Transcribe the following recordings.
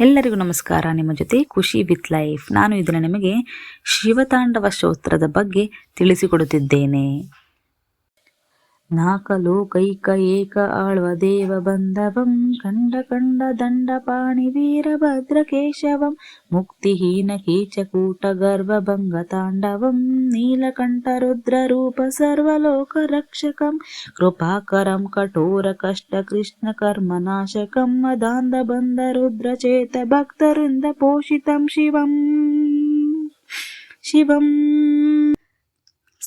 ಎಲ್ಲರಿಗೂ ನಮಸ್ಕಾರ. ನಿಮ್ಮ ಜೊತೆ ಖುಷಿ ವಿತ್ ಲೈಫ್. ನಾನು ಇದನ್ನು ನಿಮಗೆ ಶಿವತಾಂಡವ ಸ್ತೋತ್ರದ ಬಗ್ಗೆ ತಿಳಿಸಿಕೊಡುತ್ತಿದ್ದೇನೆ. ನಾಕಲೋಕೈಕ ಏಕ ಆಳ್ವ ದೇವ ಬಂಧವಂ ಕಂಡ ಕಂಡ ದಂಡ ಪಾಣಿ ವೀರಭದ್ರ ಕೇಶವಂ ಮುಕ್ತಿಹೀನ ಕೀಚಕೂಟ ಗರ್ಭಭಂಗ ತಾಂಡವಂ ನೀಲಕಂಠ ರುದ್ರ ರೂಪ ಸರ್ವಲೋಕ ರಕ್ಷಕಂ ಕೃಪಾಕರಂ ಕಠೋರ ಕಷ್ಟ ಕೃಷ್ಣ ಕರ್ಮ ನಾಶಕಂ ಮದಾಂಧ ಬಂಧ ರುದ್ರ ಚೇತ ಭಕ್ತರಿಂದ ಪೋಷಿತಂ ಶಿವಂ ಶಿವಂ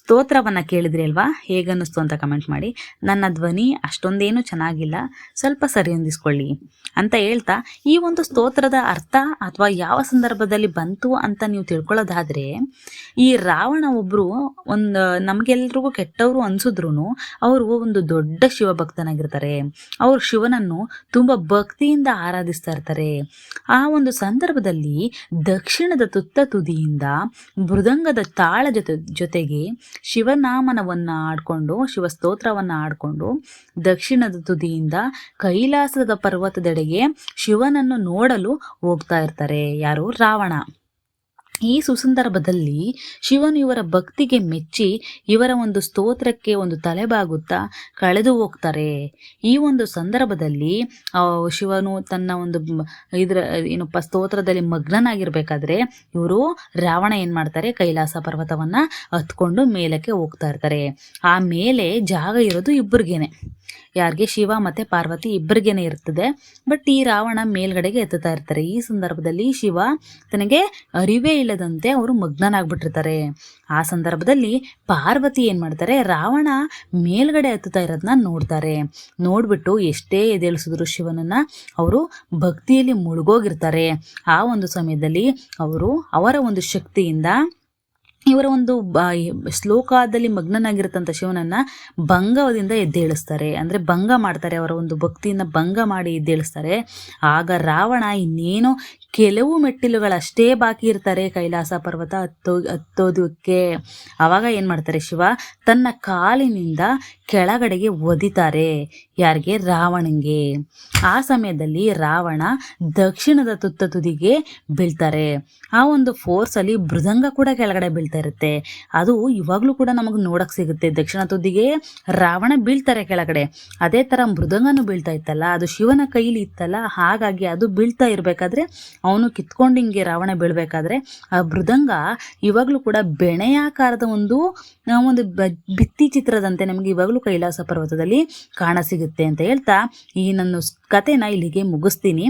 ಸ್ತೋತ್ರವನ್ನು ಕೇಳಿದ್ರಿ ಅಲ್ವಾ? ಹೇಗನ್ನಿಸ್ತು ಅಂತ ಕಮೆಂಟ್ ಮಾಡಿ. ನನ್ನ ಧ್ವನಿ ಅಷ್ಟೊಂದೇನು ಚೆನ್ನಾಗಿಲ್ಲ. ಸ್ವಲ್ಪ ಸರಿ ಹೊಂದಿಸ್ಕೊಳ್ಳಿ ಅಂತ ಹೇಳ್ತಾ, ಈ ಒಂದು ಸ್ತೋತ್ರದ ಅರ್ಥ ಅಥವಾ ಯಾವ ಸಂದರ್ಭದಲ್ಲಿ ಬಂತು ಅಂತ ನೀವು ತಿಳ್ಕೊಳ್ಳೋದಾದರೆ, ಈ ರಾವಣ ಒಬ್ಬರು ಒಂದು, ನಮಗೆಲ್ರಿಗೂ ಕೆಟ್ಟವರು ಅನಿಸಿದ್ರು ಅವರು ಒಂದು ದೊಡ್ಡ ಶಿವಭಕ್ತನಾಗಿರ್ತಾರೆ. ಅವರು ಶಿವನನ್ನು ತುಂಬ ಭಕ್ತಿಯಿಂದ ಆರಾಧಿಸ್ತಾ ಇರ್ತಾರೆ. ಆ ಒಂದು ಸಂದರ್ಭದಲ್ಲಿ ದಕ್ಷಿಣದ ತುತ್ತ ತುದಿಯಿಂದ ಮೃದಂಗದ ತಾಳ ಜೊತೆ, ಜೊತೆಗೆ ಶಿವನಾಮನವನ್ನು ಆಡ್ಕೊಂಡು ಶಿವ ಸ್ತೋತ್ರವನ್ನು ಆಡ್ಕೊಂಡು, ದಕ್ಷಿಣದ ತುದಿಯಿಂದ ಕೈಲಾಸದ ಪರ್ವತದೆಡೆಗೆ ಶಿವನನ್ನು ನೋಡಲು ಹೋಗ್ತಾ ಇರ್ತಾರೆ. ಯಾರು? ರಾವಣ. ಈ ಸುಸಂದರ್ಭದಲ್ಲಿ ಶಿವನು ಇವರ ಭಕ್ತಿಗೆ ಮೆಚ್ಚಿ ಇವರ ಒಂದು ಸ್ತೋತ್ರಕ್ಕೆ ಒಂದು ತಲೆಬಾಗುತ್ತಾ ಕಳೆದು ಹೋಗ್ತಾರೆ. ಈ ಒಂದು ಸಂದರ್ಭದಲ್ಲಿ ಶಿವನು ತನ್ನ ಒಂದು ಇದರ, ಏನಪ್ಪ, ಸ್ತೋತ್ರದಲ್ಲಿ ಮಗ್ನನಾಗಿರ್ಬೇಕಾದ್ರೆ ಇವರು ರಾವಣ ಏನು ಮಾಡ್ತಾರೆ, ಕೈಲಾಸ ಪರ್ವತವನ್ನ ಹತ್ಕೊಂಡು ಮೇಲಕ್ಕೆ ಹೋಗ್ತಾ ಇರ್ತಾರೆ. ಆ ಮೇಲೆ ಜಾಗ ಇರೋದು ಇಬ್ಬರಿಗೇನೆ ಯಾರಿಗೆ? ಶಿವ ಮತ್ತೆ ಪಾರ್ವತಿ ಇಬ್ಬರಿಗೇನೆ ಇರ್ತದೆ. ಬಟ್ ಈ ರಾವಣ ಮೇಲ್ಗಡೆಗೆ ಎತ್ತುತ್ತಾ ಇರ್ತಾರೆ. ಈ ಸಂದರ್ಭದಲ್ಲಿ ಶಿವ ತನಗೆ ಅರಿವೇ ಇಲ್ಲದಂತೆ ಅವರು ಮಗ್ನನಾಗ್ಬಿಟ್ಟಿರ್ತಾರೆ. ಆ ಸಂದರ್ಭದಲ್ಲಿ ಪಾರ್ವತಿ ಏನು ಮಾಡ್ತಾರೆ, ರಾವಣ ಮೇಲ್ಗಡೆ ಹತ್ತುತ್ತಾ ಇರೋದನ್ನ ನೋಡ್ತಾರೆ. ನೋಡ್ಬಿಟ್ಟು ಎಷ್ಟೇ ಎದೇಳಿಸಿದ್ರು ಶಿವನನ್ನ ಅವರು ಭಕ್ತಿಯಲ್ಲಿ ಮುಳುಗೋಗಿರ್ತಾರೆ. ಆ ಒಂದು ಸಮಯದಲ್ಲಿ ಅವರು ಅವರ ಒಂದು ಶಕ್ತಿಯಿಂದ ಇವರ ಒಂದು ಶ್ಲೋಕದಲ್ಲಿ ಮಗ್ನನಾಗಿರ್ತಂಥ ಶಿವನನ್ನ ಭಂಗದಿಂದ ಎದ್ದೇಳಿಸ್ತಾರೆ ಅಂದ್ರೆ ಭಂಗ ಮಾಡ್ತಾರೆ, ಅವರ ಒಂದು ಭಕ್ತಿಯನ್ನ ಭಂಗ ಮಾಡಿ ಎದ್ದೇಳಿಸ್ತಾರೆ ಆಗ ರಾವಣ ಇನ್ನೇನೋ ಕೆಲವು ಮೆಟ್ಟಿಲುಗಳಷ್ಟೇ ಬಾಕಿ ಇರ್ತಾರೆ ಕೈಲಾಸ ಪರ್ವತ ಹತ್ತೋ, ಹತ್ತೋದಕ್ಕೆ. ಆವಾಗ ಏನು ಮಾಡ್ತಾರೆ ಶಿವ? ತನ್ನ ಕಾಲಿನಿಂದ ಕೆಳಗಡೆಗೆ ಒದಿತಾರೆ, ಯಾರಿಗೆ? ರಾವಣಂಗೆ. ಆ ಸಮಯದಲ್ಲಿ ರಾವಣ ದಕ್ಷಿಣದ ತುತ್ತ ತುದಿಗೆ ಬೀಳ್ತಾರೆ. ಆ ಒಂದು ಫೋರ್ಸಲ್ಲಿ ಮೃದಂಗ ಕೂಡ ಕೆಳಗಡೆ ಬೀಳ್ತಾ ಇರುತ್ತೆ. ಅದು ಇವಾಗಲೂ ಕೂಡ ನಮಗೆ ನೋಡಕ್ಕೆ ಸಿಗುತ್ತೆ. ದಕ್ಷಿಣ ತುದಿಗೆ ರಾವಣ ಬೀಳ್ತಾರೆ ಕೆಳಗಡೆ. ಅದೇ ಥರ ಮೃದಂಗನೂ ಬೀಳ್ತಾ ಇತ್ತಲ್ಲ, ಅದು ಶಿವನ ಕೈಲಿ ಇತ್ತಲ್ಲ, ಹಾಗಾಗಿ ಅದು ಬೀಳ್ತಾ ಇರಬೇಕಾದ್ರೆ ಅವನು ಕಿತ್ಕೊಂಡು ಹಿಂಗೆ ರಾವಣ ಬೀಳಬೇಕಾದ್ರೆ ಆ ಮೃದಂಗ ಇವಾಗಲೂ ಕೂಡ ಬೆಣೆಯಾಕಾರದ ಒಂದು ಒಂದು ಭಿತ್ತಿ ಚಿತ್ರದಂತೆ ನಮಗೆ ಇವಾಗಲೂ ಕೈಲಾಸ ಪರ್ವತದಲ್ಲಿ ಕಾಣ ಸಿಗುತ್ತೆ ಅಂತ ಹೇಳ್ತಾ ಈ ನನ್ನ ಕಥೆನ ಇಲ್ಲಿಗೆ ಮುಗಿಸ್ತೀನಿ.